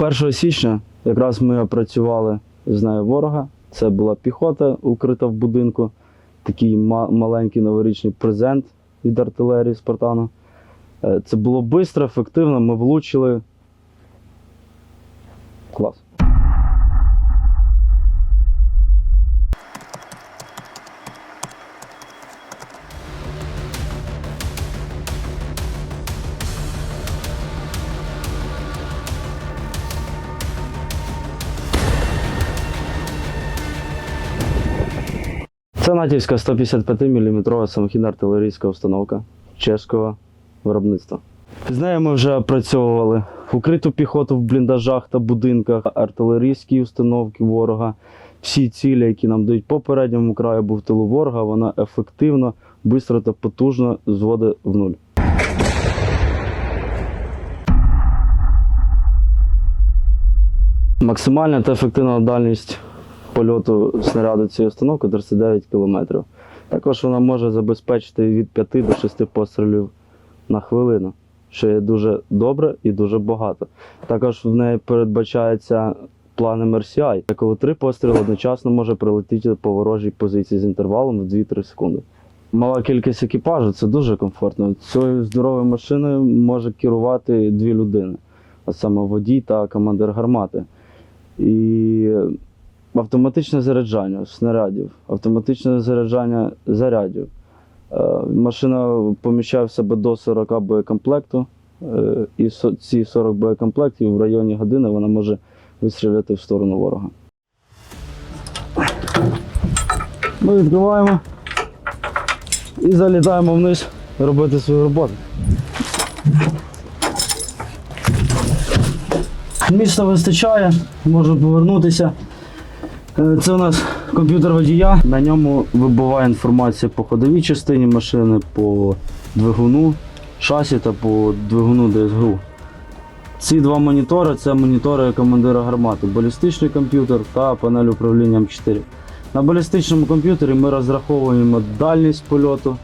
1 січня якраз ми опрацювали з нею ворога. Це була піхота, укрита в будинку. Такий ма- маленький новорічний презент від артилерії Спартану. Е, Це було швидко, ефективно. Ми влучили. Клас. Це натівська 155 мм самохідна артилерійська установка чеського виробництва. З нею ми вже опрацьовували укриту піхоту в бліндажах та будинках, артилерійські установки ворога. Всі цілі, які нам дають по передньому краю або в тилу ворога, вона ефективно, швидко та потужно зводить в нуль. Максимальна та ефективна дальність польоту снаряду цієї установки 39 км. Також вона може забезпечити від 5 до 6 пострілів на хвилину, що є дуже добре і дуже багато. Також в неї передбачається план MRCI, коли три постріли одночасно може прилетіти по ворожій позиції з інтервалом в 2-3 секунди. Мала кількість екіпажу це дуже комфортно. Цією здоровою машиною може керувати дві людини, а саме водій та командир гармати. І автоматичне заряджання снарядів, автоматичне заряджання зарядів. Е, Машина поміщає в себе до 40 боєкомплекту, е, і ці 40 боєкомплектів в районі години вона може вистріляти в сторону ворога. Ми відкриваємо і залітаємо вниз робити свою роботу. Місця вистачає, можу повернутися. Е, Це у нас комп'ютер водія. На ньому вибуває інформація по ходовій частині машини, по двигуну, шасі та по двигуну ДСГУ. Ці два монітори це монітори командира гармати, балістичний комп'ютер та панель управління М4. На балістичному комп'ютері ми розраховуємо дальність польоту,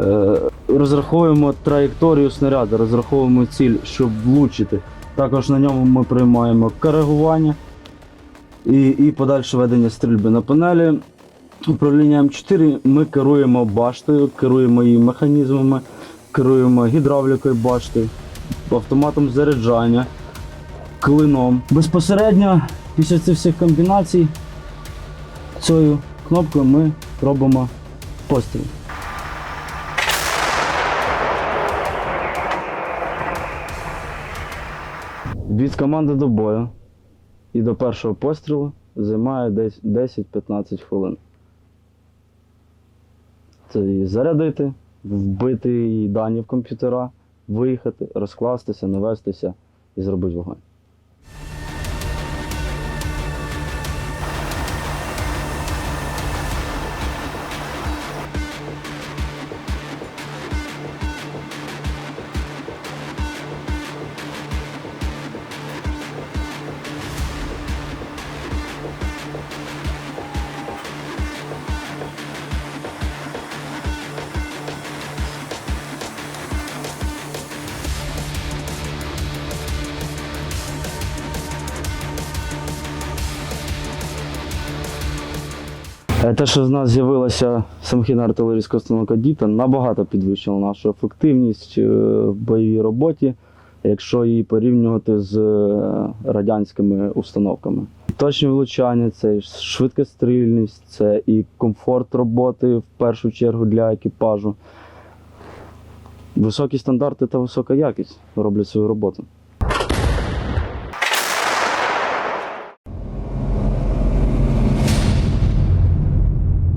е, розраховуємо траєкторію снаряду, розраховуємо ціль, щоб влучити. Також на ньому ми приймаємо коригування і, і подальше ведення стрільби на панелі. Управління М4 ми керуємо баштою, керуємо її механізмами, керуємо гідравлікою башти, автоматом заряджання, клином. Безпосередньо після цих всіх комбінацій цією кнопкою ми робимо постріл. Від команди до бою і до першого пострілу займає десь 10-15 хвилин. Це її зарядити, вбити її дані в комп'ютера, виїхати, розкластися, навестися і зробити вогонь. Те, що з нас з'явилася самохідна артилерійська установка Діта, набагато підвищило нашу ефективність е, в бойовій роботі, якщо її порівнювати з е, радянськими установками. Точні влучання, це і швидкострільність, це і комфорт роботи в першу чергу для екіпажу. Високі стандарти та висока якість роблять свою роботу.